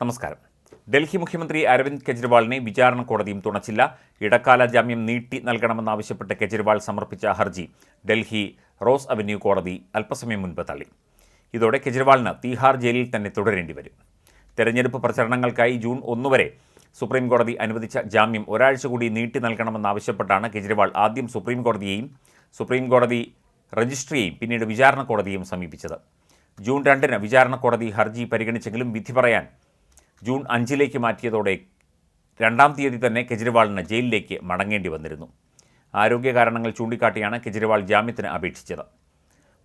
നമസ്കാരം. ഡൽഹി മുഖ്യമന്ത്രി അരവിന്ദ് കെജ്രിവാളിനെ വിചാരണ കോടതിയും തുണച്ചില്ല. ഇടക്കാല ജാമ്യം നീട്ടി നൽകണമെന്നാവശ്യപ്പെട്ട് കെജ്രിവാൾ സമർപ്പിച്ച ഹർജി ഡൽഹി റോസ് അവന്യൂ കോടതി അല്പസമയം മുൻപ് തള്ളി. ഇതോടെ കെജ്രിവാളിന് തീഹാർ ജയിലിൽ തന്നെ തുടരേണ്ടി വരും. തെരഞ്ഞെടുപ്പ് പ്രചരണങ്ങൾക്കായി ജൂൺ ഒന്ന് വരെ സുപ്രീം കോടതി അനുവദിച്ച ജാമ്യം ഒരാഴ്ച കൂടി നീട്ടി നൽകണമെന്നാവശ്യപ്പെട്ടാണ് കെജ്രിവാൾ ആദ്യം സുപ്രീം കോടതിയെയും സുപ്രീം കോടതി രജിസ്ട്രിയെയും പിന്നീട് വിചാരണ കോടതിയും സമീപിച്ചത്. ജൂൺ രണ്ടിന് വിചാരണ കോടതി ഹർജി പരിഗണിച്ചെങ്കിലും വിധി പറയാൻ ജൂൺ അഞ്ചിലേക്ക് മാറ്റിയതോടെ രണ്ടാം തീയതി തന്നെ കെജ്രിവാളിന് ജയിലിലേക്ക് മടങ്ങേണ്ടി വന്നിരുന്നു. ആരോഗ്യ കാരണങ്ങൾ ചൂണ്ടിക്കാട്ടിയാണ് കെജ്രിവാൾ ജാമ്യത്തിന് അപേക്ഷിച്ചത്.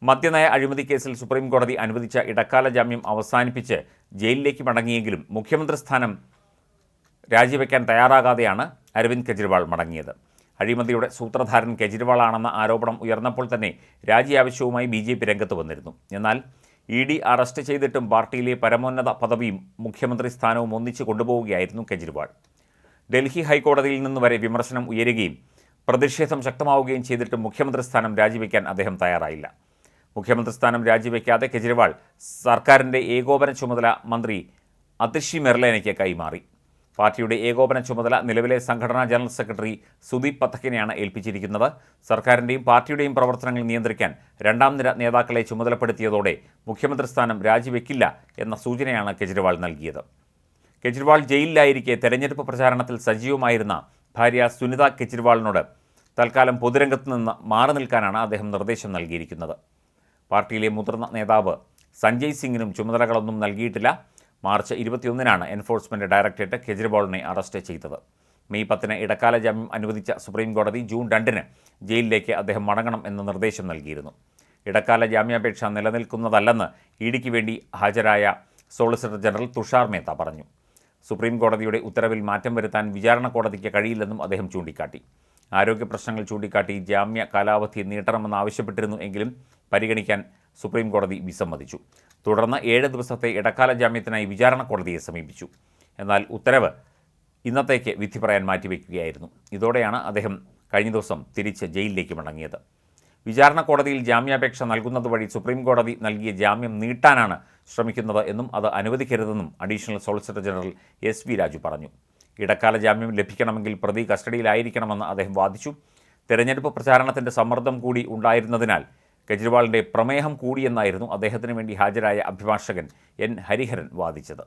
മദ്യനയ അഴിമതി കേസിൽ സുപ്രീം കോടതി അനുവദിച്ച ഇടക്കാല ജാമ്യം അവസാനിപ്പിച്ച് ജയിലിലേക്ക് മടങ്ങിയെങ്കിലും മുഖ്യമന്ത്രി സ്ഥാനം രാജിവെക്കാൻ തയ്യാറാകാതെയാണ് അരവിന്ദ് കെജ്രിവാൾ മടങ്ങിയത്. അഴിമതിയുടെ സൂത്രധാരൻ കെജ്രിവാളാണെന്ന ആരോപണം ഉയർന്നപ്പോൾ തന്നെ രാജി ആവശ്യവുമായി ബി രംഗത്ത് വന്നിരുന്നു. എന്നാൽ ഇ ഡി അറസ്റ്റ് ചെയ്തിട്ടും പാർട്ടിയിലെ പരമോന്നത പദവിയും മുഖ്യമന്ത്രി സ്ഥാനവും ഒന്നിച്ചു കൊണ്ടുപോവുകയായിരുന്നു കെജ്രിവാൾ. ഡൽഹി ഹൈക്കോടതിയിൽ നിന്ന് വരെ വിമർശനം ഉയരുകയും പ്രതിഷേധം ശക്തമാവുകയും ചെയ്തിട്ടും മുഖ്യമന്ത്രി സ്ഥാനം രാജിവെക്കാൻ അദ്ദേഹം തയ്യാറായില്ല. മുഖ്യമന്ത്രി സ്ഥാനം രാജിവെക്കാതെ കെജ്രിവാൾ സർക്കാരിന്റെ ഏകോപന ചുമതല മന്ത്രി അതിഷി മെർലേനയ്ക്ക് കൈമാറി. പാർട്ടിയുടെ ഏകോപന ചുമതല നിലവിലെ സംഘടനാ ജനറൽ സെക്രട്ടറി സുദീപ് പത്തക്കിനെയാണ് ഏൽപ്പിച്ചിരിക്കുന്നത്. സർക്കാരിന്റെയും പാർട്ടിയുടെയും പ്രവർത്തനങ്ങൾ നിയന്ത്രിക്കാൻ രണ്ടാം നിര നേതാക്കളെ ചുമതലപ്പെടുത്തിയതോടെ മുഖ്യമന്ത്രി സ്ഥാനം രാജിവെക്കില്ല എന്ന സൂചനയാണ് കെജ്രിവാൾ നൽകിയത്. കെജ്രിവാൾ ജയിലിലായിരിക്കെ തെരഞ്ഞെടുപ്പ് പ്രചാരണത്തിൽ സജീവമായിരുന്ന ഭാര്യ സുനിത കെജ്രിവാളിനോട് തൽക്കാലം പൊതുരംഗത്ത് നിന്ന് മാറി നിൽക്കാനാണ് അദ്ദേഹം നിർദ്ദേശം നൽകിയിരിക്കുന്നത്. പാർട്ടിയിലെ മുതിർന്ന നേതാവ് സഞ്ജയ് സിംഗിനും ചുമതലകളൊന്നും നൽകിയിട്ടില്ല. മാർച്ച് ഇരുപത്തിയൊന്നിനാണ് എൻഫോഴ്സ്മെന്റ് ഡയറക്ടറേറ്റ് കെജ്രിവാളിനെ അറസ്റ്റ് ചെയ്തത്. മെയ് പത്തിന് ഇടക്കാല ജാമ്യം അനുവദിച്ച സുപ്രീം കോടതി ജൂൺ രണ്ടിന് ജയിലിലേക്ക് അദ്ദേഹം മടങ്ങണം എന്ന നിർദ്ദേശം നൽകിയിരുന്നു. ഇടക്കാല ജാമ്യാപേക്ഷ നിലനിൽക്കുന്നതല്ലെന്ന് ഇഡിക്ക് വേണ്ടി ഹാജരായ സോളിസിറ്റർ ജനറൽ തുഷാർ മേത്ത പറഞ്ഞു. സുപ്രീം കോടതിയുടെ ഉത്തരവിൽ മാറ്റം വരുത്താൻ വിചാരണ കോടതിക്ക് കഴിയില്ലെന്നും അദ്ദേഹം ചൂണ്ടിക്കാട്ടി. ആരോഗ്യ പ്രശ്നങ്ങൾ ചൂണ്ടിക്കാട്ടി ജാമ്യ കാലാവധി നീട്ടണമെന്ന് ആവശ്യപ്പെട്ടിരുന്നു എങ്കിലും പരിഗണിക്കാൻ സുപ്രീം കോടതി വിസമ്മതിച്ചു. തുടർന്ന് ഏഴ് ദിവസത്തെ ഇടക്കാല ജാമ്യത്തിനായി വിചാരണ കോടതിയെ സമീപിച്ചു. എന്നാൽ ഉത്തരവ് ഇന്നത്തേക്ക് വിധി പറയാൻ മാറ്റിവെക്കുകയായിരുന്നു. ഇതോടെയാണ് അദ്ദേഹം കഴിഞ്ഞ ദിവസം തിരിച്ച് ജയിലിലേക്ക് മടങ്ങിയത്. വിചാരണ കോടതിയിൽ ജാമ്യാപേക്ഷ നൽകുന്നത് വഴി സുപ്രീം കോടതി നൽകിയ ജാമ്യം നീട്ടാനാണ് ശ്രമിക്കുന്നത് എന്നും അത് അനുവദിക്കരുതെന്നും additional solicitor general S V Raju പറഞ്ഞു. ഇടക്കാല ജാമ്യം ലഭിക്കണമെങ്കിൽ പ്രതി കസ്റ്റഡിയിലായിരിക്കണമെന്ന് അദ്ദേഹം വാദിച്ചു. തെരഞ്ഞെടുപ്പ് പ്രചാരണത്തിന്റെ സമ്മർദ്ദം കൂടി ഉണ്ടായിരുന്നതിനാൽ കെജ്രിവാളിന്റെ പ്രമേഹം കൂടിയെന്നായിരുന്നു അദ്ദേഹത്തിന് വേണ്ടി ഹാജരായ അഭിഭാഷകൻ എൻ ഹരിഹരൻ വാദിച്ചത്.